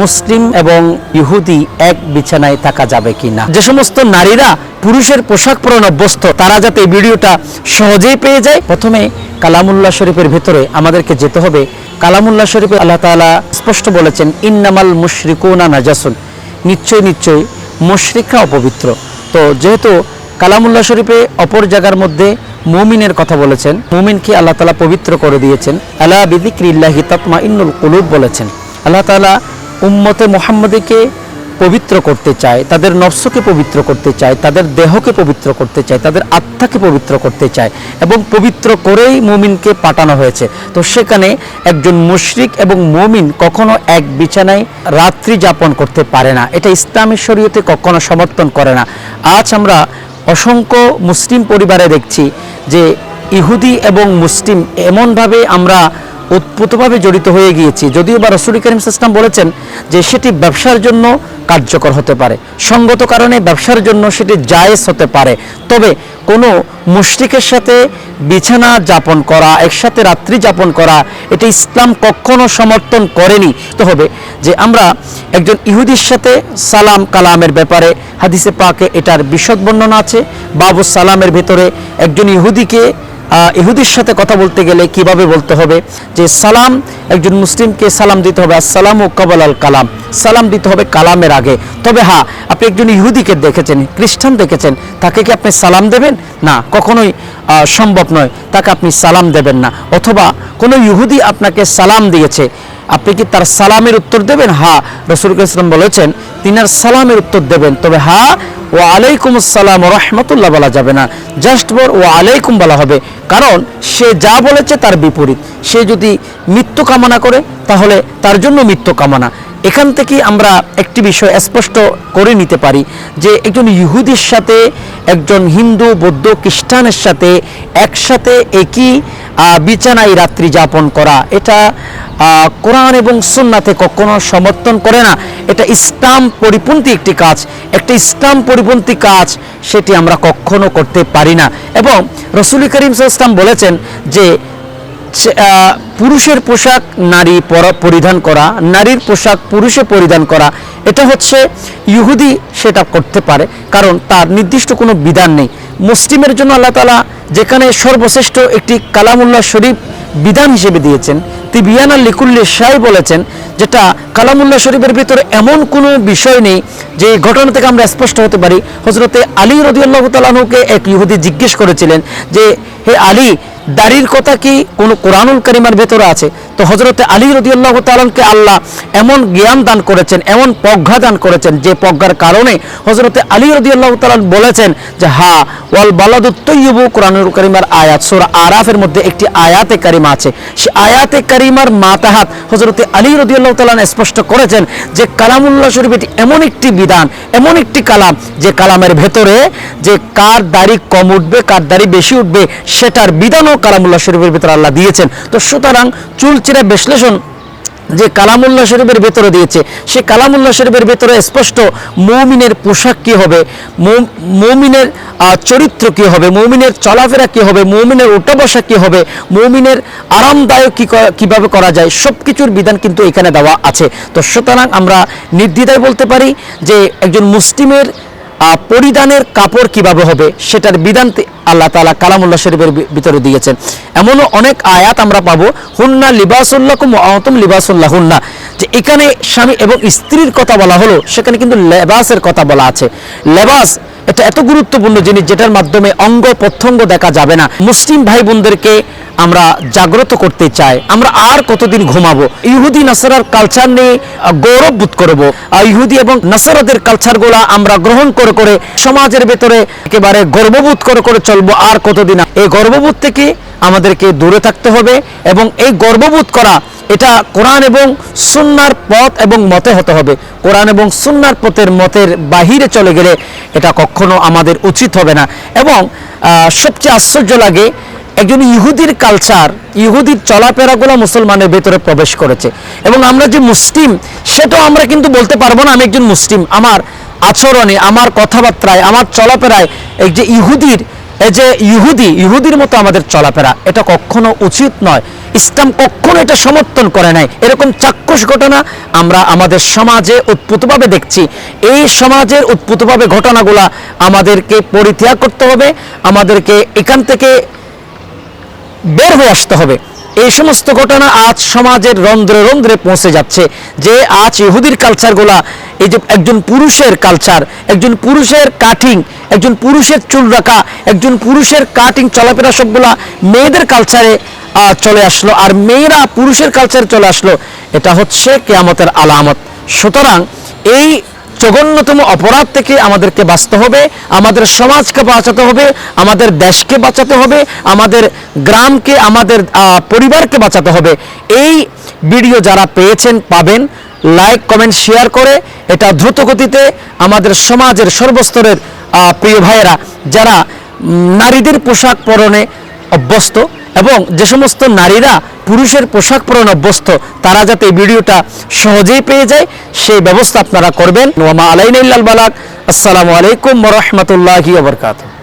মুসলিম এবং ইহুদি এক বিছানায় থাকা যাবে কিনা? যে সমস্ত নারীরা পুরুষের পোশাক পরনে অভ্যস্ত, তারা যাতে এই ভিডিওটা সহজেই পেয়ে যায়। প্রথমে কালামুল্লাহ শরীফের ভেতরে আমাদেরকে যেতে হবে। কালামুল্লাহ শরীফে আল্লাহ তাআলা স্পষ্ট বলেছেন, ইন্নামাল মুশরিকুনা নাজাসুন। নিশ্চয় নিশ্চয়, মুশরিকরা অপবিত্র। তো যেহেতু কালামুল্লাহ শরীফে অপর জায়গার মধ্যে মুমিনের কথা বলেছেন, মুমিনকে আল্লাহ তালা পবিত্র করে দিয়েছেন। আল্লাহ বিদিক্রিল্লাহি তাতমা ইন্নুল কুলুব বলেছেন। আল্লাহ তালা উম্মতে মোহাম্মদীকে পবিত্র করতে চায়, তাদের নফসকে পবিত্র করতে চায়, তাদের দেহকে পবিত্র করতে চায়, তাদের আত্মাকে পবিত্র করতে চায় এবং পবিত্র করেই মুমিনকে পাঠানো হয়েছে। তো সেখানে একজন মুশরিক এবং মুমিন কখনো এক বিছানায় রাত্রি যাপন করতে পারে না। এটা ইসলামের শরীয়তে কখনো সমর্থন করে না। আজ আমরা অসংখ্য মুসলিম পরিবারে দেখছি যে ইহুদি এবং মুসলিম এমনভাবে আমরা উৎপুতভাবে জড়িত হয়ে গিয়েছি। যদিও বা রসুল করিম ইসলাম বলেছেন যে সেটি ব্যবসার জন্য কার্যকর হতে পারে। সঙ্গত কারণে ব্যবসার জন্য সেটি জায়েজ হতে পারে। তবে কোনো মুশরিকের সাথে বিছানা যাপন করা, একসাথে রাত্রি যাপন করা, এটা ইসলাম কখনো সমর্থন করেনি। তো হবে যে আমরা একজন ইহুদির সাথে সালাম কালামের ব্যাপারে হাদিসে পাকে এটার বিশদ বর্ণনা আছে। বাবু সালামের ভেতরে একজন ইহুদিকে ইহুদির সাথে কথা বলতে গেলে কীভাবে বলতে হবে? যে সালাম, একজন মুসলিমকে সালাম দিতে হবে। আসসালাম ও কবল আল কালাম। সালাম দিতে হবে কালামের আগে। তবে হ্যাঁ আপনি একজন ইহুদিকে দেখেছেন, খ্রিস্টান দেখেছেন, তাকে কি আপনি সালাম দেবেন? না, কখনোই সম্ভব নয়। তাকে আপনি সালাম দেবেন না। অথবা কোনো ইহুদি আপনাকে সালাম দিয়েছে আপনি কি তার সালামের উত্তর দেবেন? হা, রসুল ইসলাম বলেছেন, তিনি আর সালামের উত্তর দেবেন। তবে হা ও আলাইকুম আসসালাম রহমতুল্লাহ বলা যাবে না। জাস্ট বর ও আলাইকুম বলা হবে। কারণ সে যা বলেছে তার বিপরীত। সে যদি মৃত্যু কামনা করে, তাহলে তার জন্য মৃত্যু কামনা। এখান থেকে আমরা একটি বিষয় স্পষ্ট করে নিতে পারি যে একজন ইহুদির সাথে, একজন হিন্দু, বৌদ্ধ খ্রিস্টানের সাথে একসাথে একই বিছানায় রাত্রি যাপন করা। এটা কোরআন এবং সুন্নাতে কখনো সমর্থন করে না। এটা ইসলাম পরিপন্থী একটি কাজ। একটা ইসলাম পরিপন্থী কাজ, সেটি আমরা কখনো করতে পারি না। এবং রসুল করিম ইসলাম বলেছেন যে পুরুষের পোশাক নারী পর- পরিধান করা, নারীর পোশাক পুরুষে পরিধান করা, এটা হচ্ছে ইহুদি সেটা করতে পারে, কারণ তার নির্দিষ্ট কোনো বিধান নেই। মুসলিমের জন্য আল্লাহ তালা যেখানে সর্বশ্রেষ্ঠ একটি কালামুল্লাহ শরীফ বিধান হিসেবে দিয়েছেন। তিবিয়ানা লিকুল্লি শাহ বলেছেন যেটা কালামুল্লাহ শরীফের ভিতরে এমন কোনো বিষয় নেই যে ঘটনা থেকে আমরা স্পষ্ট হতে পারি। হজরতে আলী রদিউল্লাহ তালাহুকে এক ইহুদি জিজ্ঞেস করেছিলেন যে, হে আলী দাড়ির কথা কি কোনো কোরআনুল করিমার ভেতরে আছে? তো হজরতে আলী রদিউল্লাহ তালকে আল্লাহ এমন জ্ঞান দান করেছেন, এমন প্রজ্ঞা দান করেছেন যে প্রজ্ঞার কারণে হজরতে আলী রদিউল্লাহ তালান বলেছেন যে, হা, ওয়াল বালাদুত্তইবু কোরআনুল করিমার আয়াত। সোরা আরাফের মধ্যে একটি আয়াতে কারিমা আছে। সে আয়াতে কারিমার মাতাহাত হজরতে আলী রদিউল্লাহ তালান স্পষ্ট করেছেন যে, কালামুল্লাহ শরীফ এটি এমন একটি বিধান, এমন একটি কালাম যে কালামের ভেতরে যে কার দাড়ি কম উঠবে, কার দাড়ি বেশি উঠবে, সেটার বিধানও কালামুল্লাহ শরীফের ভেতরে আল্লাহ দিয়েছেন। তো সুতরাং চুলচিরা বিশ্লেষণ যে কালামুল্লাহ শরীফের ভেতরে দিয়েছে, সে কালামুল্লাহ শরীফের ভেতরে স্পষ্ট মৌমিনের পোশাক কী হবে মৌমিনের চরিত্র কী হবে, মৌমিনের চলাফেরা কী হবে, মৌমিনের উঠা বসা কি হবে, মৌমিনের আরামদায়ক কী কীভাবে করা যায় সব কিছুর বিধান কিন্তু এখানে দেওয়া আছে। তো সুতরাং আমরা নির্দ্বিধায় বলতে পারি যে একজন মুসলিমের পরিধানের কাপড় কীভাবে হবে সেটার বিধান আল্লাহ তালা কালামুল্লাহ শরীফের ভিতরে দিয়েছেন। এমনও অনেক আয়াত আমরা পাবো, হুন্না লিবাসুল্লাহ কুম আহতম লিবাসুল্লাহ হুন্না যে এখানে স্বামী এবং স্ত্রীর কথা বলা হলো, সেখানে কিন্তু লেবাসের কথা বলা আছে। লেবাস এটা এত গুরুত্বপূর্ণ জিনিস যেটার মাধ্যমে অঙ্গ প্রত্যঙ্গ দেখা যাবে না। মুসলিম ভাই বোনদেরকে আমরা জাগ্রত করতে চাই। আমরা আর কতদিন ঘুমাবো? ইহুদি, নাসারার কালচার নিয়ে গৌরব বোধ করব। ইহুদি এবং নাসারাদের কালচারগুলা আমরা গ্রহণ করে করে সমাজের ভেতরে একেবারে গর্ববোধ করে করে চলবো আর কতদিন এই গর্ববোধ থেকে আমাদেরকে দূরে থাকতে হবে এবং এই গর্ববোধ করা এটা কোরআন এবং সুন্নার পথ এবং মতে হতে হবে। কোরআন এবং সুন্নার পথের মতের বাহিরে চলে গেলে এটা কখনো আমাদের উচিত হবে না। এবং সবচেয়ে আশ্চর্য লাগে, একজন ইহুদির কালচার ইহুদির চলাফেরাগুলো মুসলমানের ভেতরে প্রবেশ করেছে। এবং আমরা যে মুসলিম, সেটাও আমরা কিন্তু বলতে পারব না আমি একজন মুসলিম। আমার আচরণে, আমার কথাবার্তায়, আমার চলাফেরায় এই যে ইহুদির, এই যে ইহুদি, ইহুদির মতো আমাদের চলাফেরা, এটা কখনো উচিত নয়। ইসলাম কখনো এটা সমর্থন করে নাই। এরকম চাক্ষুষ ঘটনা আমরা আমাদের সমাজে উৎপুতভাবে দেখছি। এই সমাজের উৎপুতভাবে ঘটনাগুলা আমাদেরকে পরিত্যাগ করতে হবে, আমাদেরকে এখান থেকে বের হয়ে আসতে হবে। এই সমস্ত ঘটনা আজ সমাজের রন্ধ্রে রন্ধ্রে পৌঁছে যাচ্ছে যে আজ ইহুদির কালচারগুলা এই যে একজন পুরুষের কালচার একজন পুরুষের কাটিং একজন পুরুষের চুল রাখা, একজন পুরুষের কাটিং চলাফেরা সবগুলা মেয়েদের কালচারে চলে আসলো। আর মেয়েরা পুরুষের কালচারে চলে আসলো। এটা হচ্ছে কেয়ামতের আলামত। সুতরাং এই জঘন্যতম অপরাধ থেকে আমাদেরকে বাঁচতে হবে, আমাদের সমাজকে বাঁচাতে হবে, আমাদের দেশকে বাঁচাতে হবে, আমাদের গ্রামকে, আমাদের পরিবারকে বাঁচাতে হবে। এই ভিডিও যারা পেয়েছেন, পাবেন। লাইক কমেন্ট শেয়ার করে। এটা দ্রুত গতিতে আমাদের সমাজের সর্বস্তরের প্রিয় ভাইয়েরা, যারা নারীদের পোশাক পরনে অভ্যস্ত এবং যে সমস্ত নারীরা পুরুষের পোশাক পরন অভ্যস্ত, তারা যাতে এই ভিডিওটা সহজেই পেয়ে যায়, সেই ব্যবস্থা আপনারা করবেন। ওয়ামা আলাইনাল বালাক আসসালামু আলাইকুম রহমতুল্লাহি ওবরকাতুহ